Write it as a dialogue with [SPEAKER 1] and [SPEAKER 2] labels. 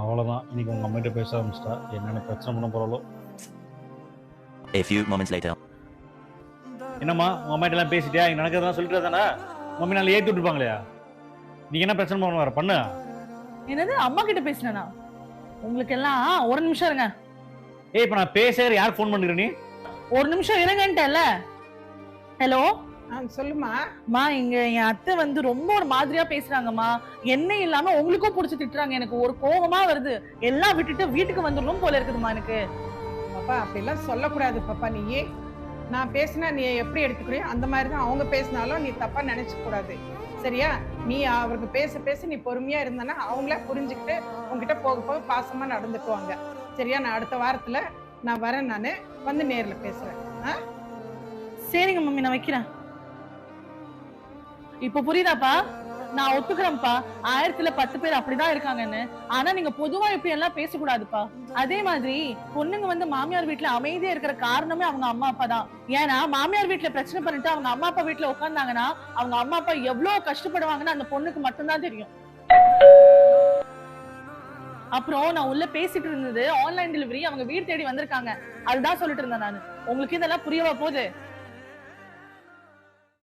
[SPEAKER 1] அவ்வளோதான் இன்னைக்கு உங்கள் அம்மிட்ட பேச ஆரம்பிச்சிட்டா. என்னென்ன பிரச்சனை பண்ண போகிறாலோ
[SPEAKER 2] A few moments later.
[SPEAKER 1] என்னம்மா உங்கள் அம்மாட்ட எல்லாம் பேசிட்டியா? இங்கே நடக்கிறதா சொல்லிட்டு தானே மம்மி நாள் ஏற்றி விட்டுருப்பாங்களே? நீங்கள் என்ன பிரச்சனை பண்ண வர பண்ணு.
[SPEAKER 3] என்னது? அம்மா கிட்ட பேசினா உங்களுக்கு எல்லாம் ஒரு நிமிஷம் இருங்க.
[SPEAKER 1] ஏய் இப்போ நான் பேசுகிற யார் ஃபோன் பண்ணுற நீ?
[SPEAKER 3] ஒரு நிமிஷம் இருங்கன்ட்டல ஹலோ
[SPEAKER 4] சொல்லுமா
[SPEAKER 3] மா இங்க என் அத்தை வந்து ரொம்ப ஒரு மாதிரியா பேசுறாங்கம்மா. என்ன இல்லாம உங்களுக்கும் புடிச்சு திட்டுறாங்க. எனக்கு ஒரு கோவமா வருது. எல்லாம் விட்டுட்டு வீட்டுக்கு வந்துடணும் போல இருக்குதுமா எனக்கு.
[SPEAKER 4] பாப்பா அப்படிலாம் சொல்லக்கூடாது பாப்பா நீ. நான் பேசினா நீ எப்படி எடுத்துக்கிறியோ அந்த மாதிரி தான் அவங்க பேசினாலும் நீ தப்பா நினைச்சுக்க கூடாது சரியா? நீ அவருக்கு பேச பேச நீ பொறுமையா இருந்தனா அவங்களே புரிஞ்சுக்கிட்டு உங்ககிட்ட போக போக பாசமா நடந்துக்குவாங்க. சரியா? நான் அடுத்த வாரத்துல நான் வரேன் நான். வந்து நேர்ல பேசுறேன்.
[SPEAKER 3] சரிங்க மம்மி நான் வைக்கிறேன். இப்ப புரியுதாப்பா? நான் ஒத்துக்கிறேன்ப்பா. ஆயிரத்துல பத்து பேர் அப்படிதான் இருக்காங்கன்னு. ஆனா நீங்க பொதுவா இப்படி எல்லாம் பேசக்கூடாதுப்பா. அதே மாதிரி பொண்ணுங்க வந்து மாமியார் வீட்டுல அமைதியா இருக்கிற காரணமே அவங்க அம்மா அப்பா தான். ஏன்னா மாமியார் வீட்டுல பிரச்சனை பண்ணிட்டு அவங்க அம்மா அப்பா வீட்டுல உட்கார்ந்தாங்கன்னா அவங்க அம்மா அப்பா எவ்வளவு கஷ்டப்படுவாங்கன்னு அந்த பொண்ணுக்கு மட்டும்தான் தெரியும். அப்புறம் நான் உள்ள பேசிட்டு இருந்தது ஆன்லைன் டெலிவரி அவங்க வீடு தேடி வந்திருக்காங்க. அதுதான் சொல்லிட்டு இருந்தேன் நான். உங்களுக்கு இதெல்லாம் புரியவா போகுது?